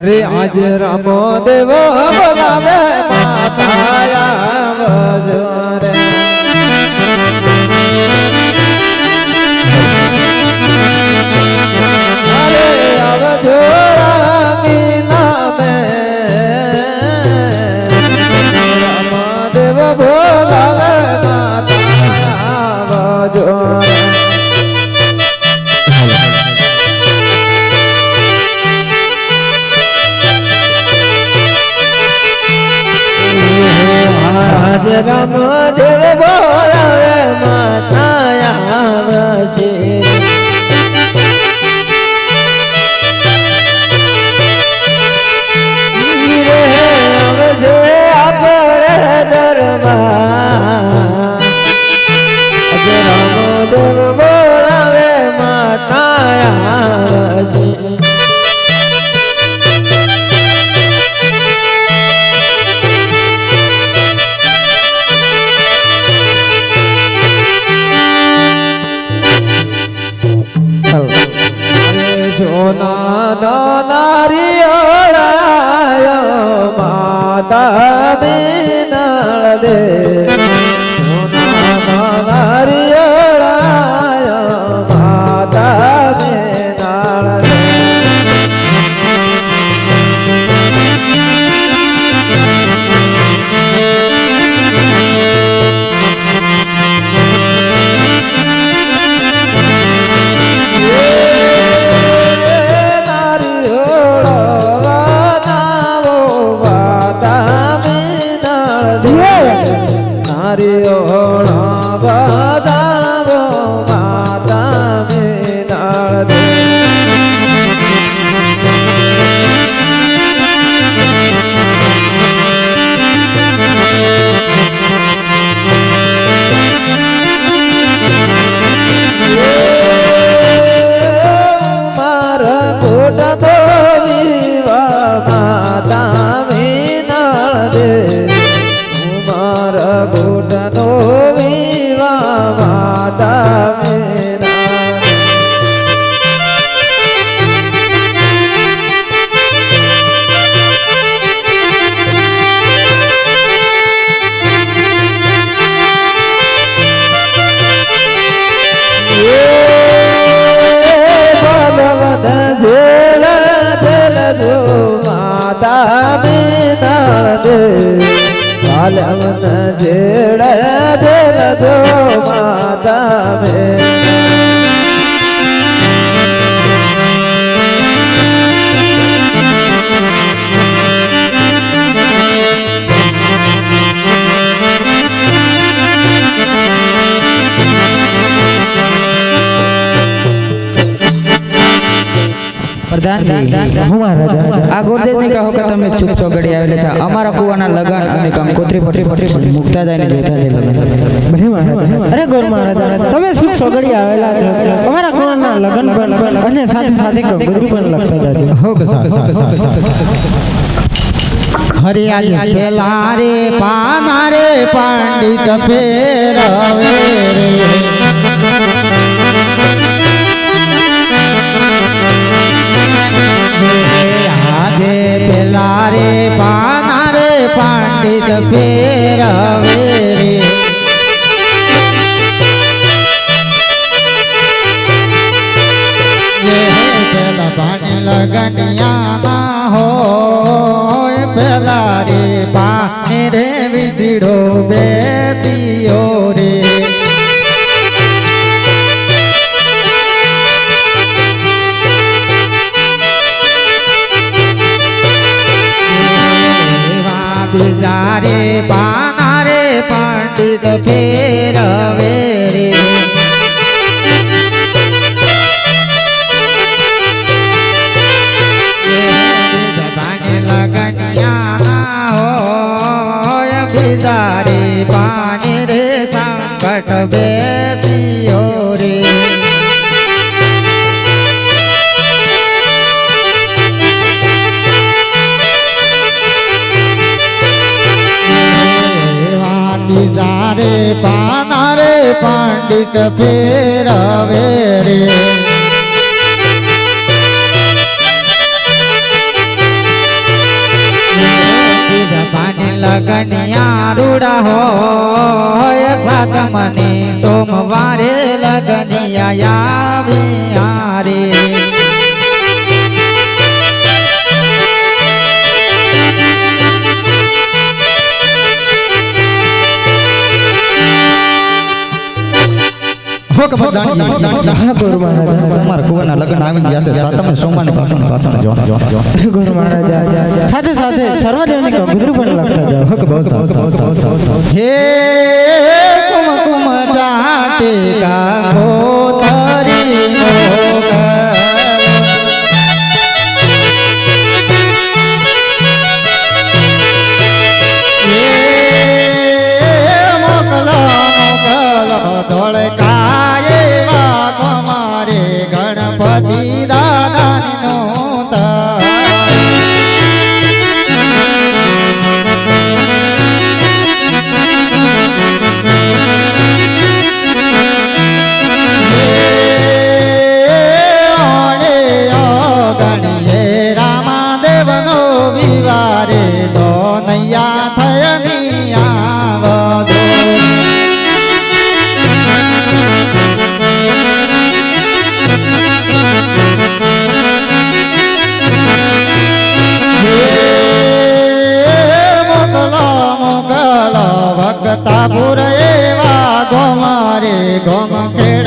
રે આજ રામો દેવો બોલાવે માતા આવજો આજ રામ દેવ બોલાવે માતા આવશે અરે સોના બલવદ જેડ જેલ દો માતા બિનાળ પ્રધાનજી હું મહારાજા આ ગોરદેવને કહો કે તમે ચૂપ ચોગડી આવેલા છે. અમારા કુવાના લગન અને કંકોત્રી પટરી પટરી મુકતા જાય ને જોતા જાય લગન. અરે ગોર મહારાજા તમે શું સોગડી આવેલા છો. અમારા કોણના લગન પણ અને સાથે સાથે કંકોત્રી પણ લખતા જાજો. હો કે હરિયાળી પેલા રે પાના રે પાંડિત ફેરવે રે. ફેરવે રે પેલા પાણી લગનિયા ના હોય પેલા રે પાણી રે વિધીડો બેતીઓ એવા બીજા રે પાના રે. પંડિત ફેરવે રે પાણી રે સંકટ બેસીઓ પાના રે પાંડિત ફેરવે રે. લગનિયા રૂડા હોય સાત મને સોમવારે લગનિયા આવી હારે ગુરુ મહારાજ તમારા કુવાના લગ્ન આવી ગયા છે સાતમે સોમાને ભાષણ ભાષણ જો જો જો ગુરુ મહારાજ સાથે સાથે સર્વદેવની કંકુતરી પણ લખતા જાઓ હો કે બહુ સારું, સારું, સારું, સારું, સારું. હે કુમકુમ ચાટે કા ગોતરી ભક્તા પુર એવા ગોમારે ગોમ ખેડા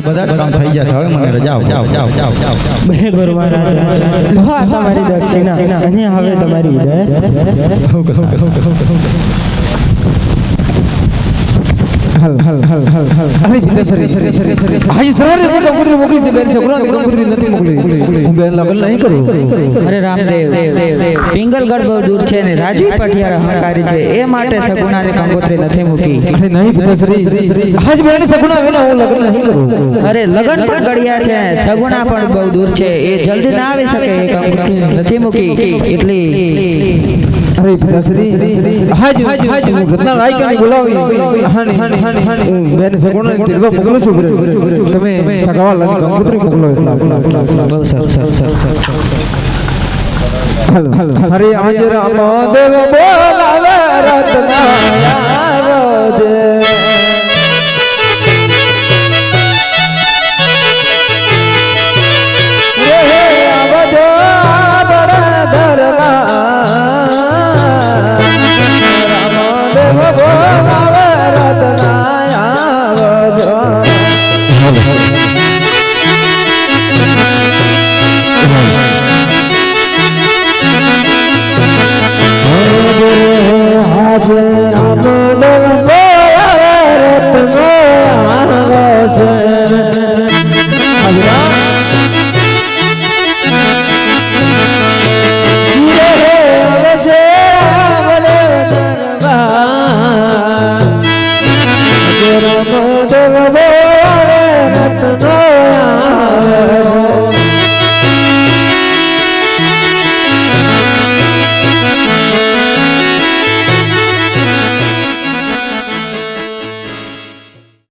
બધા કામ થઈ ગયા છે. હવે મને રજા. જાઓ. જાઓ જાઓ જાઓ બે ગુરુ મહારાજ. લો આ તમારી દક્ષિણા. અને હવે તમારી ઉદય હો કે, હો કે, હો કે, હો કે, હો કે. હલ હલ હલ હલ હલ અરે પિતાશ્રી મૂકી અરે નહીં પિતાશ્રી સગુણા હું લગ્ન નહીં અરે લગન પણ છે સગુણા પણ બહુ દૂર છે એ જલ્દી ના આવી શકે નથી મૂકી એટલી અરે પિતાશ્રી હાજ હાજ હું ઘરના રાયકાને બોલાવી હાની હાની હાની હું બેન સગુણા તિરવા મોકલું છું બરે. તમે સગાવા લગ્ન કંકુતરી મોકલો એટલા બહુ સરસ સરસ સરસ હલ હલ હરે આજ રામ દેવ બોલાવે રત્ના આવજે